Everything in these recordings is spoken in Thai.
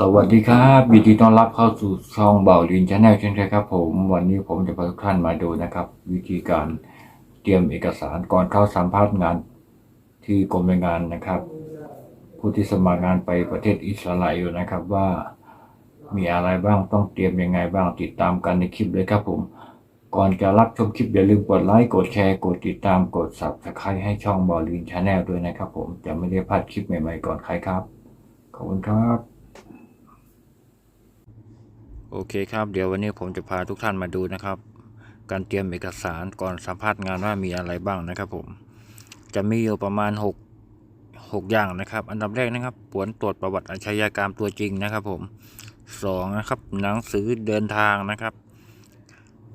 สวัสดีครับยินดีต้อนรับเข้าสู่ช่องเบาลินชาแนลเช่นเคยครับผม วันนี้ผมจะพาทุกท่านมาดูนะครับ วิธีการเตรียมเอกสารก่อนเข้าสัมภาษณ์งานที่กรมแรงงานนะครับ ผู้ที่สมัครงานไปประเทศอิสราเอลนะครับว่ามีอะไรบ้างต้องเตรียมยังไงบ้างติดตามกันในคลิปเลยครับผม ก่อนจะรับชมคลิปอย่าลืมกดไลค์กดแชร์กดติดตามกด subscribe ให้ช่องบอลลินชาแนลด้วยนะครับผมจะไม่ได้พลาดคลิปใหม่ๆก่อนใครครับขอบคุณครับ โอเคครับเดี๋ยววันนี้ผมจะพาทุกท่านมาดูนะครับ การเตรียมเอกสารก่อนสัมภาษณ์งานว่ามีอะไรบ้างนะครับผม จะมีอยู่ประมาณ 6 6 อย่างนะครับ อันดับแรกนะครับ ผลตรวจประวัติอาชญากรรมตัวจริงนะครับผมสองนะครับหนังสือเดินทางนะครับ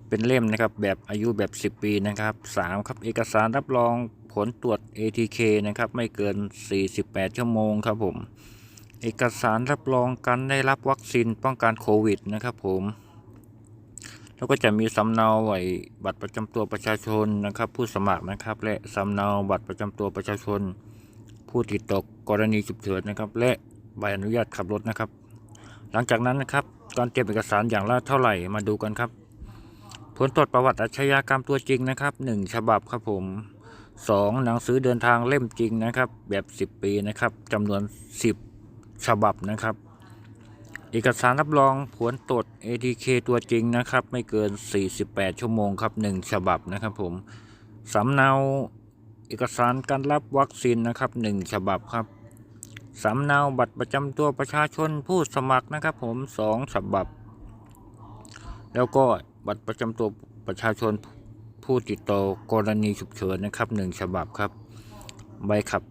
เป็นเล่มนะครับแบบอายุแบบ 10 ปีนะครับสามครับเอกสารรับรองผลตรวจ ATK นะครับไม่เกิน 48 ชั่วโมงครับผม เอกสารรับรองการได้รับวัคซีนป้องกันโควิดนะครับผมแล้วก็จะมีสำเนาไว้บัตรประจำตัวประชาชนนะครับ ผู้สมัครนะครับ และสำเนาบัตรประจำตัวประชาชน ผู้ติดตกกรณีฉุกเฉินนะครับ และใบอนุญาตขับรถนะครับ หลังจากนั้นนะครับการเตรียมเอกสารอย่างละเท่าไหร่มาดูกันครับ ผลตรวจประวัติอาชญากรรมตัวจริงนะครับหนึ่งฉบับครับผมสองหนังสือเดินทางเล่มจริงนะครับ แบบ 10 ปีนะครับจำนวน 10 ฉบับนะครับ เอกสารรับรองผลตรวจ ATK ตัวจริงนะครับ ไม่เกิน 48 ชั่วโมงครับ 1 ฉบับนะครับผมสำเนาเอกสารการรับวัคซีนนะครับ 1 ฉบับครับสำเนาบัตรประจำตัวประชาชนผู้สมัครนะครับ ผม 2 ฉบับ แล้วก็บัตรประจำตัวประชาชนผู้ติดต่อกรณีฉุกเฉินนะครับ 1 ฉบับครับ ใบขับ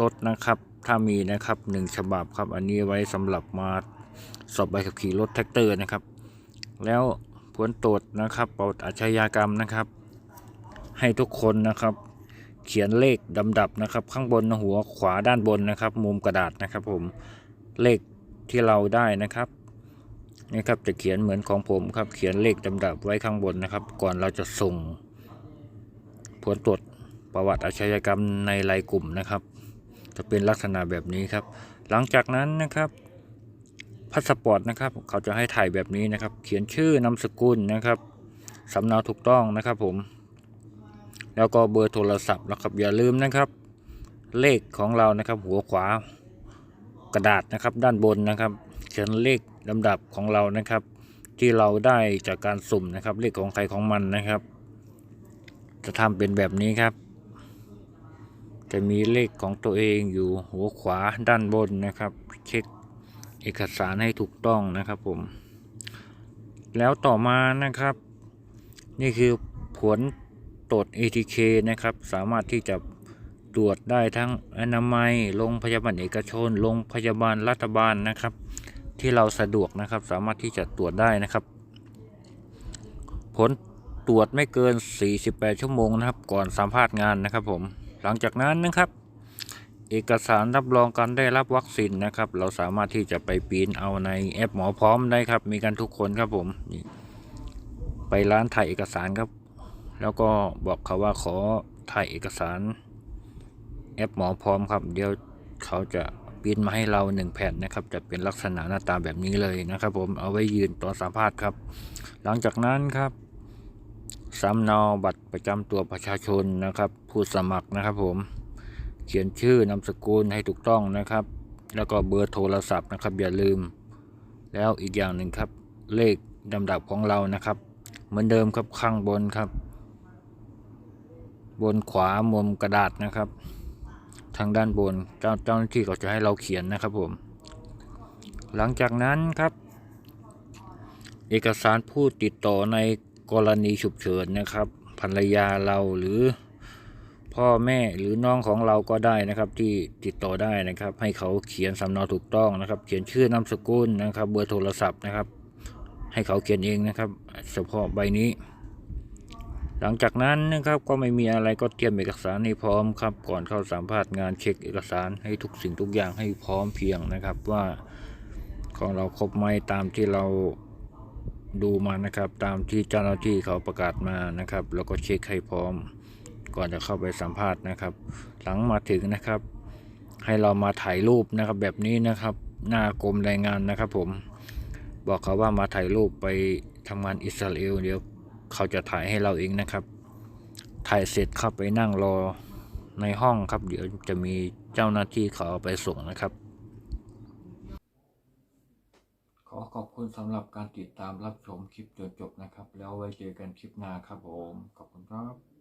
รถนะครับ ถ้ามีนะครับหนึ่งฉบับครับ อันนี้ไว้สำหรับมาสอบใบขับขี่รถแท็กเตอร์นะครับ แล้วผลตรวจนะครับประวัติอาชญากรรมนะครับ ให้ทุกคนนะครับ เขียนเลขลำดับนะครับ ข้างบนหัวขวาด้านบนนะครับ มุมกระดาษนะครับ ผมเลขที่เราได้นะครับนี่ครับจะเขียนเหมือนของผมครับ เขียนเลขลำดับไว้ข้างบนนะครับ ก่อนเราจะส่ง ผลตรวจประวัติอาชญากรรมในรายกลุ่มนะครับ จะเป็นลักษณะแบบนี้ครับ หลังจากนั้นนะครับพาสปอร์ตนะครับ เขาจะให้ถ่ายแบบนี้นะครับ เขียนชื่อนามสกุลนะครับสำเนาถูกต้องนะครับผม แล้วก็เบอร์โทรศัพท์นะครับ อย่าลืมนะครับ เลขของเรานะครับ หัวขวากระดาษนะครับ ด้านบนนะครับ เขียนเลขลำดับของเรานะครับ ที่เราได้จากการสุ่มนะครับ เลขของใครของมันนะครับ จะทำเป็นแบบนี้ครับ จะมีเลขของตัวเองอยู่หัวขวาด้านบนนะครับ เช็คเอกสารให้ถูกต้องนะครับผม แล้วต่อมานะครับ นี่คือผลตรวจ ATK นะครับ สามารถที่จะตรวจได้ทั้งอนามัยโรงพยาบาลเอกชนโรงพยาบาลรัฐบาลนะครับ ที่เราสะดวกนะครับ สามารถที่จะตรวจได้นะครับ ผลตรวจไม่เกิน 48 ชั่วโมงนะครับ ก่อนสัมภาษณ์งานนะครับผม หลังจากนั้นนะครับ เอกสารรับรองการได้รับวัคซีนนะครับ เราสามารถที่จะไปปริ้นเอาในแอปหมอพร้อมได้ครับ มีกันทุกคนครับผมไปร้านถ่ายเอกสารครับ แล้วก็บอกเขาว่าขอถ่ายเอกสาร แอปหมอพร้อมครับ เดี๋ยวเขาจะปริ้นมาให้เราหนึ่งแผ่นนะครับ จะเป็นลักษณะหน้าตาแบบนี้เลยนะครับ ผมเอาไว้ยืนต่อสัมภาษณ์ครับ หลังจากนั้นครับ สำเนาบัตรประจำตัวประชาชนนะครับ ผู้สมัครนะครับผมเขียนชื่อนามสกุลให้ถูกต้องนะครับ แล้วก็เบอร์โทรศัพท์นะครับ อย่าลืม แล้วอีกอย่างหนึ่งครับ เลขลำดับของเรานะครับ เหมือนเดิมครับข้างบนครับ บนขวามุมกระดาษนะครับ ทางด้านบนเจ้าเจ้าหน้าที่ก็จะให้เราเขียนนะครับผม หลังจากนั้นครับ เอกสารผู้ติดต่อใน กรณีฉุกเฉินนะครับภรรยาเราหรือพ่อแม่หรือน้องของเราก็ได้นะครับ ที่ติดต่อได้นะครับ ให้เขาเขียนสำเนาถูกต้องนะครับ เขียนชื่อนามสกุลนะครับ เบอร์โทรศัพท์นะครับ ให้เขาเขียนเองนะครับเฉพาะใบนี้ หลังจากนั้นนะครับก็ไม่มีอะไรก็เตรียมเอกสารให้พร้อมครับ ก่อนเข้าสัมภาษณ์งานเช็คเอกสารให้ทุกสิ่งทุกอย่างให้พร้อมเพียงนะครับว่าของเราครบไหมตามที่เรา ดูมานะครับ ตามที่เจ้าหน้าที่เขาประกาศมานะครับ แล้วก็เช็คให้พร้อม ก่อนจะเข้าไปสัมภาษณ์นะครับ หลังมาถึงนะครับ ให้เรามาถ่ายรูปนะครับแบบนี้นะครับ หน้ากรมแรงงานนะครับ ผม บอกเขาว่ามาถ่ายรูปไปทำงานอิสราเอลเดี๋ยวเขาจะถ่ายให้เราเองนะครับ ถ่ายเสร็จเข้าไปนั่งรอในห้องครับ เดี๋ยวจะมีเจ้าหน้าที่เขาไปส่งนะครับ ข อขอบคุณสำหรับการติดตามรับชมคลิปจนจบนะครับ แล้วไว้เจอกันคลิปหน้าครับผม ขอบคุณครับ